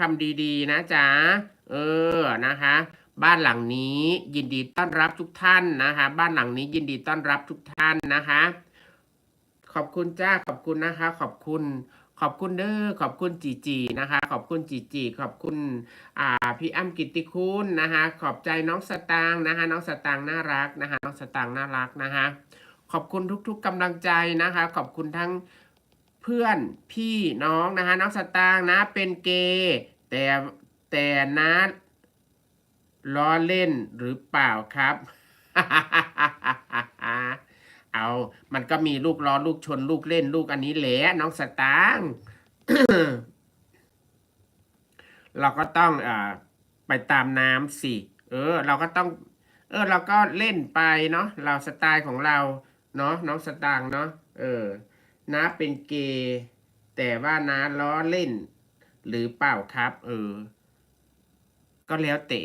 คำดีๆนะจ๊ะ เออนะคะ บ้านหลังนี้ยินดีต้อนรับทุกท่านนะคะ บ้านหลังนี้ยินดีต้อนรับทุกท่านนะคะ ขอบคุณจ้าขอบคุณนะคะ ขอบคุณขอบคุณเด้อขอบคุณจีจีนะคะ ขอบคุณจีจีขอบคุณอ่าพี่อ้ำกิติคุณนะคะ ขอบใจน้องสตางค์นะคะน้องสตางค์น่ารักนะคะ น้องสตางค์น่ารักนะคะ ขอบคุณทุกๆกำลังใจนะคะ ขอบคุณทั้ง เพื่อนพี่น้องนะคะน้องสตางค์นะเป็นเกย์แต่แต่นะล้อเล่นหรือเปล่าครับ เอา มันก็มีลูกล้อลูกชนลูกเล่นลูกอันนี้แหละน้องสตางค์เราก็ต้องอไปตามน้ำสิ เออ เราก็ต้อง เออ เราก็เล่นไปเนาะ เราสไตล์ของเรา เนาะ น้องสตางค์เนาะ เออ น้าเป็นเกย์แต่ว่าน้าล้อเล่น หรือเปล่าครับ เออ ก็แล้วแต่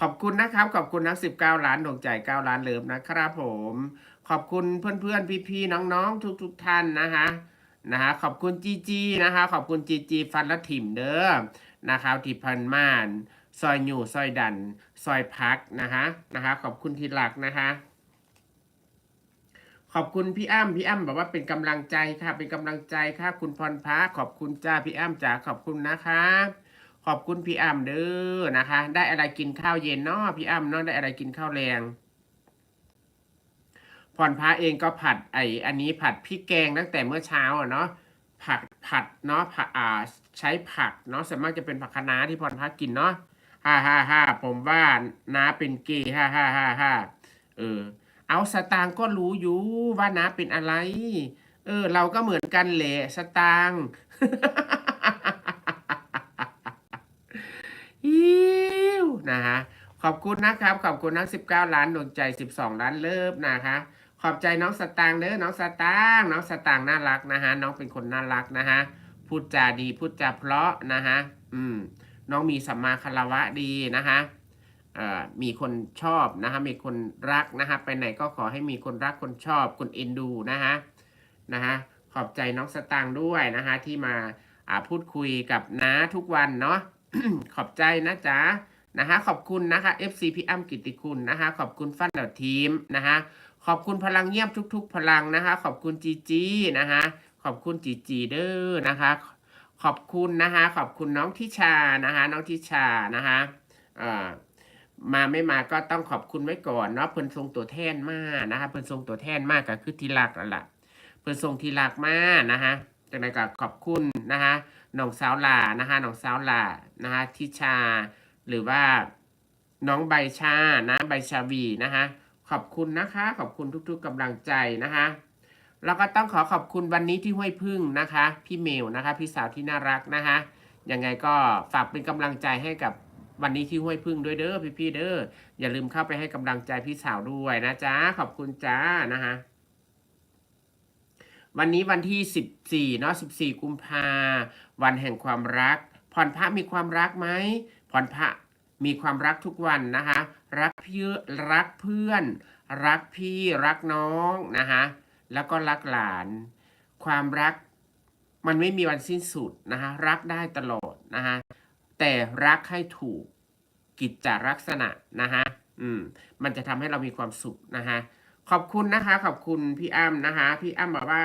ขอบคุณนะครับ ขอบคุณนักสิบเก้าล้านดวงใจเก้าล้านเลิฟนะครับผม ขอบคุณเพื่อนๆพี่ๆน้องๆทุกๆท่านนะคะนะฮะขอบคุณจีจีนะคะขอบคุณจีจีฟันและถิ่มเด้อนะครับที่พันม่าน ซอยอยู่ซอยดัน ซอยพักนะคะนะคะขอบคุณทีหลักนะคะ ขอบคุณพี่อ้ำพี่อ้ำบอกว่าเป็นกำลังใจค่ะ เป็นกำลังใจค่ะ คุณพรพระขอบคุณจ้าพี่อ้ำจ๋าขอบคุณนะคะ ขอบคุณพี่อ้ำเด้อนะคะ ได้อะไรกินข้าวเย็นเนาะพี่อ้ำเนาะได้อะไรกินข้าวแรงพรพระเองก็ผัดไออันนี้ผัดพริกแกงตั้งแต่เมื่อเช้าอะเนาะผัดผัดเนาะผัดอ่าใช้ผักเนาะส่วนมากจะเป็นผักคะน้าที่พรพระกินเนาะฮ่าฮ่าฮ่าผมว่าน้าเป็นเกย์ฮ่าฮ่าฮ่าฮ่าเออ เอาสตางค์ก็รู้อยู่ว่าน้าเป็นอะไร เออ เราก็เหมือนกันแหละสตางค์อิวนะฮะขอบคุณนะครับ ขอบคุณทั้ง 19 ล้านดวงใจ 12 ล้านเลิฟนะคะขอบใจน้องสตางค์เด้อน้องสตางค์น้องสตางค์น่ารักนะฮะน้องเป็นคนน่ารักนะฮะพูดจาดีพูดจาเพราะนะฮะอืมน้องมีสัมมาคารวะดีนะฮะ มีคนชอบนะฮะมีคนรักนะฮะไปไหนก็ขอให้มีคนรักคนชอบคนเอ็นดูนะฮะนะฮะขอบใจน้องสตางค์ด้วยนะฮะที่มาพูดคุยกับน้าทุกวันเนาะขอบใจนะจ๊ะนะฮะขอบคุณนะคะ FC พี่อ้ำกิติคุณนะคะขอบคุณฟันเดอร์ทีมนะฮะขอบคุณพลังเงียบทุก ๆ พลังนะคะขอบคุณจีจีนะฮะขอบคุณจีจีเด้อนะคะขอบคุณนะคะขอบคุณน้องทิชานะคะน้องทิชานะคะอ่อ มาไม่มาก็ต้องขอบคุณไว้ก่อนเนาะเพิ่นทรงตัวแทนมากนะคะเพิ่นทรงตัวแทนมากก็คือทีรักนั่นแหละเพิ่นทรงทีรักมากนะคะจากนั้นก็ขอบคุณนะคะน้องสาวลานะคะน้องสาวลานะคะทิชา หรือว่าน้องใบชานะใบชาวีนะคะขอบคุณนะคะ ขอบคุณทุกๆกำลังใจนะคะแล้วก็ต้องขอขอบคุณวันนี้ที่ห้วยพึ่งนะคะ พี่เมลนะคะ พี่สาวที่น่ารักนะคะยังไงก็ฝากเป็นกำลังใจให้กับ วันนี้ที่ห้วยพึ่งด้วยเด้อพี่ๆเด้ออย่าลืมเข้าไปให้กำลังใจพี่สาวด้วยนะจ๊ะขอบคุณจ้านะคะวันนี้วันที่ 14เนาะ14 กุมภาวันแห่งความรักพรพระมีความรักไหมพรพระมีความรักทุกวันนะคะ รักพี่รักเพื่อน รักพี่รักน้องนะคะแล้วก็รักหลาน ความรักมันไม่มีวันสิ้นสุดนะคะรักได้ตลอดนะคะ แต่รักให้ถูกกิจจาลักษณะนะคะอืมมันจะทำให้เรามีความสุขนะคะขอบคุณนะคะ ขอบคุณพี่อ้ำนะคะ พี่อ้ำบอกว่า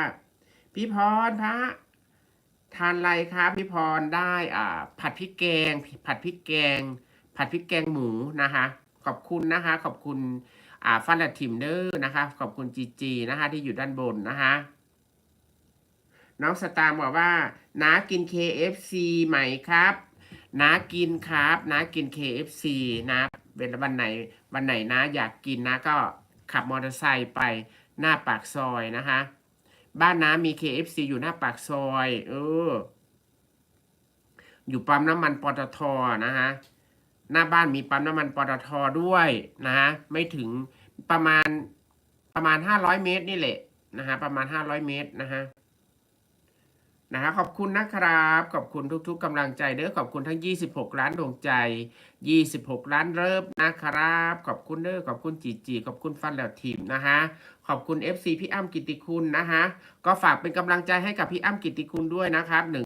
พี่พรพระทานอะไรครับพี่พรได้อ่าผัดพริกแกง ผัดพริกแกง ผัดพริกแกงหมูนะคะ ขอบคุณนะคะ ขอบคุณอ่าฟันดัทิมเดอร์นะคะ ขอบคุณจีจีนะคะ ที่อยู่ด้านบนนะคะน้องสตางค์บอกว่าน้ากิน KFC ไหมครับ น้ากินครับน้ากิน KFC นะเป็นวันไหนวันไหนนะอยากกินนะก็ขับมอเตอร์ไซค์ไปหน้าปากซอยนะคะ บ้านน้ามี KFC อยู่หน้าปากซอย เออ อยู่ปั๊มน้ำมันปตทนะฮะหน้าบ้านมีปั๊มน้ำมันปตทด้วยนะฮะไม่ถึงประมาณประมาณห้าร้อยเมตรนี่แหละนะฮะประมาณห้าร้อยเมตรนะฮะ นะฮะขอบคุณนะครับ ขอบคุณทุก ๆกำลังใจเด้อขอบคุณทั้ง 26 ล้านดวงใจ 26 ล้านเริ่มนะครับ ขอบคุณเด้อขอบคุณจีจีขอบคุณฟันแล้วทีมนะฮะขอบคุณ FC พี่อ้ำกิติคุณนะฮะก็ฝากเป็นกำลังใจให้กับพี่อ้ำกิติคุณด้วยนะครับหนึ่ง